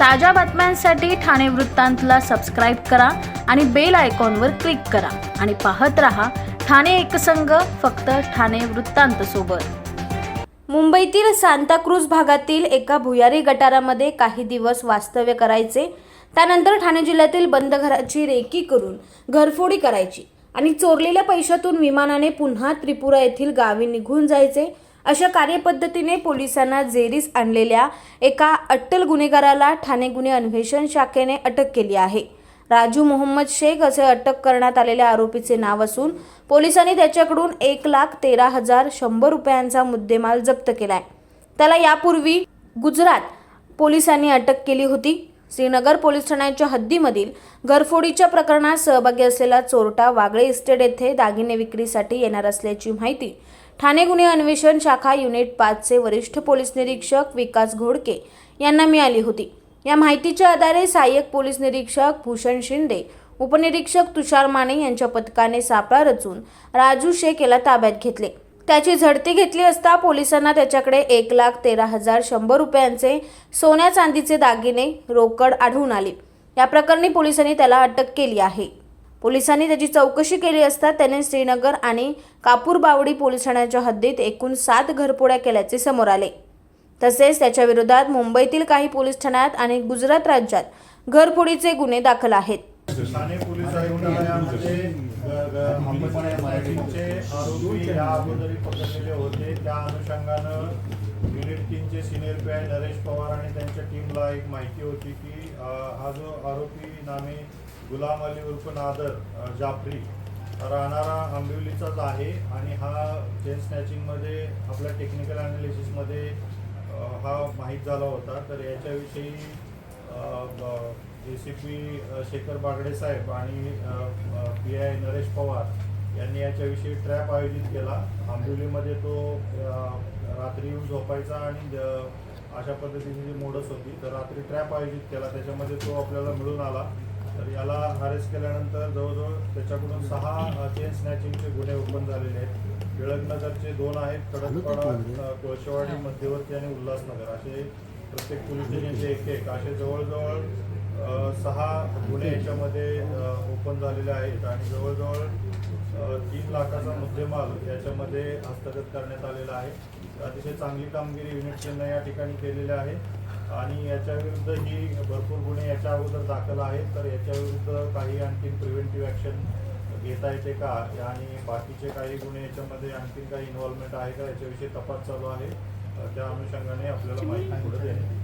ताज्या बातम्यांसाठी ठाणे वृत्तांतला सबस्क्राईब करा आणि बेल आयकॉनवर क्लिक करा. आणि पाहत रहा ठाणे एकसंघ फक्त ठाणे वृत्तांत सोबत. मुंबईतील सांताक्रूज भागातील एका भुयारी गटारामध्ये काही दिवस वास्तव्य करायचे. त्यानंतर ठाणे जिल्ह्यातील बंद घराची रेकी करून घरफोडी करायची आणि चोरलेल्या पैशातून विमानाने पुन्हा त्रिपुरा येथील गावी निघून जायचे. अशा कार्यपद्धतीने पोलिसांना जेरीस आणलेल्या एका अट्टल गुन्हेगाराला ठाणे गुन्हे अन्वेषण शाखेने अटक केली आहे. राजू मोहम्मद शेख असे अटक करण्यात आलेल्या आरोपीचे नाव असून पोलिसांनी त्याच्याकडून एक लाख तेरा हजार शंभर रुपयांचा मुद्देमाल जप्त केलाय. त्याला यापूर्वी गुजरात पोलिसांनी अटक केली होती. श्रीनगर पोलीस ठाण्याच्या हद्दीमधील घरफोडीच्या प्रकरणात सहभागी असलेला चोरटा वागळे इस्टेट येथे दागिने विक्रीसाठी येणार असल्याची माहिती ठाणे गुन्हे अन्वेषण शाखा युनिट पाचचे वरिष्ठ पोलीस निरीक्षक विकास घोडके यांना मिळाली होती. या माहितीच्या आधारे सहाय्यक पोलीस निरीक्षक भूषण शिंदे उपनिरीक्षक तुषार माने यांच्या पथकाने सापळा रचून राजू शेख याला ताब्यात घेतले. त्याची झडती घेतली असता पोलिसांना त्याच्याकडे एक लाख तेरा हजार शंभर रुपयांचे सोन्या चांदीचे दागिने रोकड आढळून आले. या प्रकरणी पोलिसांनी त्याला अटक केली आहे. पोलिसांनी त्याची चौकशी केली असता त्याने श्रीनगर आणि कापूरबावडी पोलीस ठाण्याच्या हद्दीत एकूण सात घरपोड्या केल्याचे समोर आले. तसेच त्याच्या विरोधात मुंबईतील काही पोलीस ठाण्यात आणि गुजरात राज्यात घरफोडीचे गुन्हे दाखल आहेत. ठाणे पोलीस आयुक्तालयामध्ये मराठीचे आरोपी या अगोदरी पकडलेले होते. त्या अनुषंगानं unit तीनचे senior P I Naresh Pawar आणि त्यांच्या टीमला एक माहिती होती की हा जो आरोपी नामे गुलाम अली उर्फ नादर जाफरी. राहणारा आंबिवलीचाच आहे आणि हा चेन स्नॅचिंगमध्ये आपल्या टेक्निकल अनालिसिसमध्ये हा माहीत झाला होता. तर याच्याविषयी A C P Shekhar Bagde साहेब आणि पी आय नरेश पवार यांनी याच्याविषयी ट्रॅप आयोजित केला. आंबिवलीमध्ये तो रात्री येऊन झोपायचा आणि अशा पद्धतीची जी मोडस होती तर रात्री ट्रॅप आयोजित केला. त्याच्यामध्ये तो आपल्याला मिळून आला. तर याला अरेस्ट केल्यानंतर जवळजवळ त्याच्याकडून सहा चेन स्नॅचिंगचे गुन्हे ओपन झालेले आहेत. टिळकनगरचे दोन आहेत कडकपाडा कोळशेवाडी मध्यवर्ती आणि उल्हासनगर. असे प्रत्येक पोलीस स्टेशनचे एक एक. असे जवळजवळ सहा गुन्हे याच्यामध्ये ओपन झालेले आहेत. आणि जवळजवळ तीन लाखाचा मुद्देमाल याच्यामध्ये हस्तगत करण्यात आलेला आहे. अतिशय चांगली कामगिरी युनिट या ठिकाणी केलेली आहे. आणि याच्या विरुद्ध ही भरपूर गुन्हे याच्या अगोदर दाखल आहेत. तर याच्या विरुद्ध काही आणखीन प्रिव्हेंटिव्ह ॲक्शन घेता येते का? आणि बाकीचे काही गुन्हे याच्यामध्ये आणखीन काही इन्व्हॉल्वमेंट आहे का? याच्याविषयी तपास चालू आहे. त्या अनुषंगाने आपल्याला माहिती पुढे देण्यात येईल.